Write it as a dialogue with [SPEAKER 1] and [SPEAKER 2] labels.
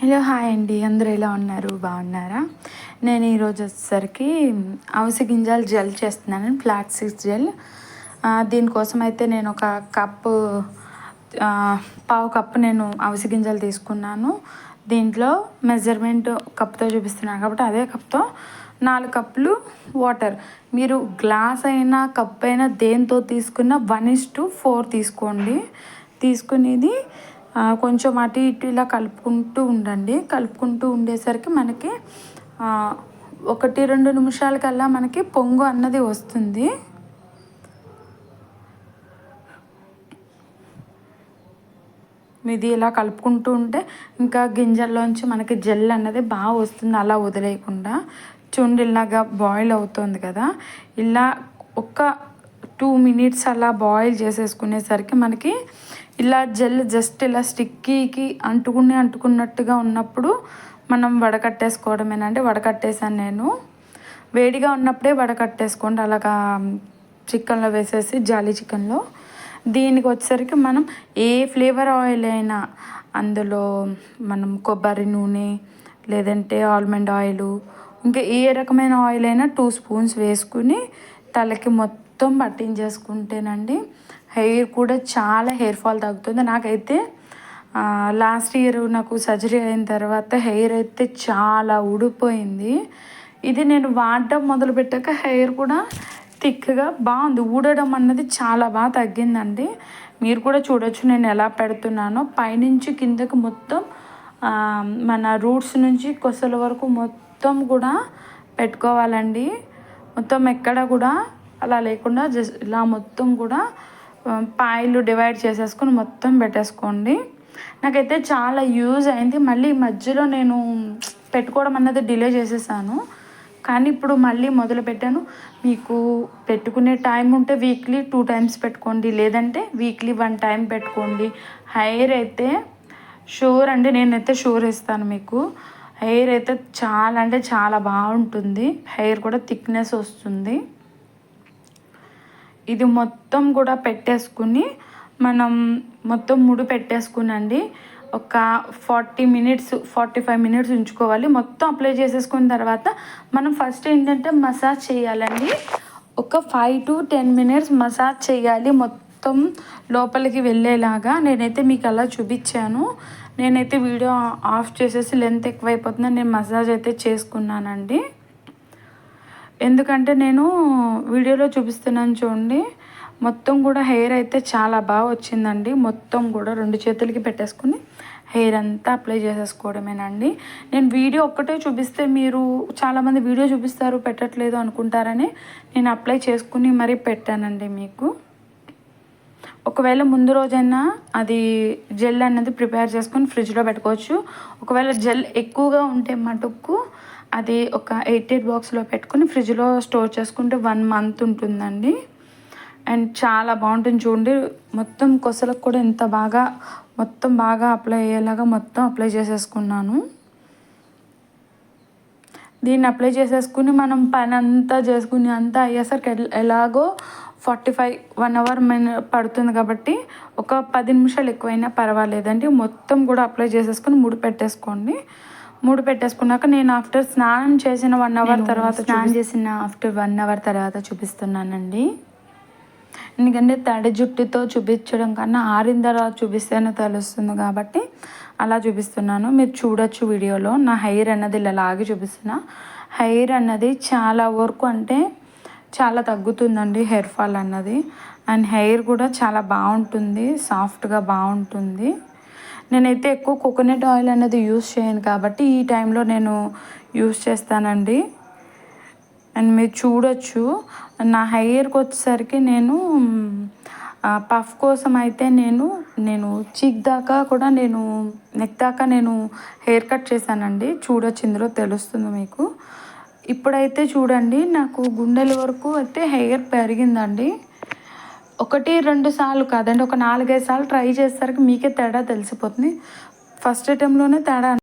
[SPEAKER 1] Hello hi అండి. అందరూ ఎలా ఉన్నారు? బాగున్నారా? నేను ఈరోజు వచ్చేసరికి అవసి గింజలు జెల్ చేస్తున్నాను ఫ్లాట్ సిక్స్ జెల్ దీనికోసం అయితే నేను ఒక కప్పు పావు కప్పు నేను అవసి గింజలు తీసుకున్నాను. దీంట్లో మెజర్మెంట్ కప్తో చూపిస్తున్నాను కాబట్టి అదే కప్తో నాలుగు కప్పులు వాటర్. మీరు గ్లాస్ అయినా కప్ అయినా దేంతో తీసుకున్న వన్ ఇస్ టు ఫోర్ తీసుకోండి. తీసుకునేది కొంచెం అటు ఇటు ఇలా కలుపుకుంటూ ఉండండి. కలుపుకుంటూ ఉండేసరికి మనకి ఒకటి రెండు నిమిషాలకల్లా మనకి పొంగు అన్నది వస్తుంది. ఇది ఇలా కలుపుకుంటూ ఉంటే ఇంకా గింజల్లోంచి మనకి జెల్ అన్నది బాగా వస్తుంది. అలా వదిలేయకుండా చూడండి ఇలాగా బాయిల్ అవుతుంది కదా. ఇలా ఒక్క టూ మినిట్స్ అలా బాయిల్ చేసేసుకునేసరికి మనకి ఇలా జెల్ జస్ట్ ఇలా స్టిక్కీకి అంటుకుని అంటుకున్నట్టుగా ఉన్నప్పుడు మనం వడకట్టేసుకోవడమేనండి వడకట్టేసాను నేను. వేడిగా ఉన్నప్పుడే వడకట్టేసుకోండి. అలాగా చికెన్లో వేసేసి జాలీ చికెన్లో. దీనికి వచ్చేసరికి మనం ఏ ఫ్లేవర్ ఆయిల్ అయినా అందులో మనం కొబ్బరి నూనె లేదంటే ఆల్మండ్ ఆయిల్ ఇంకా ఏ రకమైన ఆయిల్ అయినా టూ స్పూన్స్ వేసుకుని తలకి మొత్తం పట్టించేసుకుంటేనండి హెయిర్ కూడా చాలా హెయిర్ ఫాల్ తగ్గుతుంది. నాకైతే లాస్ట్ ఇయర్ నాకు సర్జరీ అయిన తర్వాత హెయిర్ అయితే చాలా ఊడిపోయింది. ఇది నేను వాడడం మొదలుపెట్టాక హెయిర్ కూడా థిక్గా బాగుంది. ఊడడం అన్నది చాలా బాగా తగ్గిందండి. మీరు కూడా చూడొచ్చు నేను ఎలా పెడుతున్నానో. పైనుంచి కిందకి మొత్తం మన రూట్స్ నుంచి కొసల వరకు మొత్తం కూడా పెట్టుకోవాలండి. మొత్తం ఎక్కడ కూడా అలా లేకుండా జస్ట్ ఇలా మొత్తం కూడా పాయలు డివైడ్ చేసేసుకొని మొత్తం పెట్టేసుకోండి. నాకైతే చాలా యూజ్ అయింది. మళ్ళీ ఈ మధ్యలో నేను పెట్టుకోవడం అన్నది డిలే చేసేసాను. కానీ ఇప్పుడు మళ్ళీ మొదలు పెట్టాను. మీకు పెట్టుకునే టైం ఉంటే వీక్లీ టూ టైమ్స్ పెట్టుకోండి. లేదంటే వీక్లీ వన్ టైం పెట్టుకోండి. హెయిర్ అయితే షూర్ అండి. నేనైతే షూర్ ఇస్తాను మీకు. హెయిర్ అయితే చాలా అంటే చాలా బాగుంటుంది. హెయిర్ కూడా థిక్నెస్ వస్తుంది. ఇది మొత్తం కూడా పెట్టేసుకుని మనం మొత్తం ముడి పెట్టేసుకునండి. ఒక forty minutes forty five minutes ఉంచుకోవాలి. మొత్తం అప్లై చేసేసుకున్న తర్వాత మనం ఫస్ట్ ఏంటంటే మసాజ్ చేయాలండి. ఒక five to ten minutes massage చేయాలి మొత్తం లోపలికి వెళ్ళేలాగా. నేనైతే మీకు అలా చూపించాను. నేనైతే వీడియో ఆఫ్ చేసేసి లెంత్ ఎక్కువైపోతుందని నేను మసాజ్ అయితే చేసుకున్నానండి. ఎందుకంటే నేను వీడియోలో చూపిస్తున్నాను చూడండి. మొత్తం కూడా హెయిర్ అయితే చాలా బాగా వచ్చిందండి. మొత్తం కూడా రెండు చేతులకి పెట్టేసుకుని హెయిర్ అంతా అప్లై చేసేసుకోవడమేనండి. నేను వీడియో ఒక్కటే చూపిస్తే మీరు చాలామంది వీడియో చూపిస్తారు పెట్టట్లేదు అనుకుంటారని నేను అప్లై చేసుకుని మరీ పెట్టానండి మీకు. ఒకవేళ ముందు రోజైనా అది జెల్ అన్నది ప్రిపేర్ చేసుకొని ఫ్రిడ్జ్లో పెట్టుకోవచ్చు. ఒకవేళ జెల్ ఎక్కువగా ఉంటే మటుకు అది ఒక ఎయిట్ ఎయిట్ బాక్స్లో పెట్టుకొని ఫ్రిడ్జ్లో స్టోర్ చేసుకుంటే వన్ మంత్ ఉంటుందండి. అండ్ చాలా బాగుంటుంది చూడండి. మొత్తం కొసలకు కూడా ఎంత బాగా మొత్తం బాగా అప్లై అయ్యేలాగా మొత్తం అప్లై చేసేసుకున్నాను. దీన్ని అప్లై చేసేసుకుని మనం పని అంతా చేసుకుని అంతా అయ్యేసరికి ఎలాగో forty five one hour min పడుతుంది కాబట్టి ఒక పది నిమిషాలు ఎక్కువైనా పర్వాలేదండి. మొత్తం కూడా అప్లై చేసేసుకుని ముడి పెట్టేసుకోండి ముడి పెట్టేసుకున్నాక నేను ఆఫ్టర్ స్నానం చేసిన వన్ అవర్ తర్వాత స్నానం చేసిన ఆఫ్టర్ వన్ అవర్ తర్వాత చూపిస్తున్నానండి. ఎందుకంటే తడి జుట్టుతో చూపించడం కన్నా ఆరిన తర్వాత చూపిస్తేనే తెలుస్తుంది కాబట్టి అలా చూపిస్తున్నాను. మీరు చూడొచ్చు వీడియోలో. నా హెయిర్ అన్నది ఇలా లాగి చూపిస్తున్నా. హెయిర్ అన్నది చాలా వరకు అంటే చాలా తగ్గుతుందండి హెయిర్ ఫాల్ అన్నది. అండ్ హెయిర్ కూడా చాలా బాగుంటుంది. సాఫ్ట్గా బాగుంటుంది. నేనైతే ఎక్కువ కోకోనట్ ఆయిల్ అనేది యూస్ చేయను కాబట్టి ఈ టైంలో నేను యూస్ చేస్తానండి. అండ్ మీరు చూడొచ్చు నా హెయిర్కి వచ్చేసరికి నేను పఫ్ కోసం అయితే నేను నేను చీక్ దాకా కూడా నేను నెక్ దాకా నేను హెయిర్ కట్ చేశానండి. చూడొచ్చు ఇందులో తెలుస్తుంది మీకు. ఇప్పుడైతే చూడండి నాకు గుండెల వరకు అయితే హెయిర్ పెరిగిందండి. ఒకటి రెండు సార్లు కాదండి ఒక నాలుగైదు సార్లు ట్రై చేసేసరికి మీకే తేడా తెలిసిపోతుంది. ఫస్ట్ అటెంప్ట్లోనే తేడా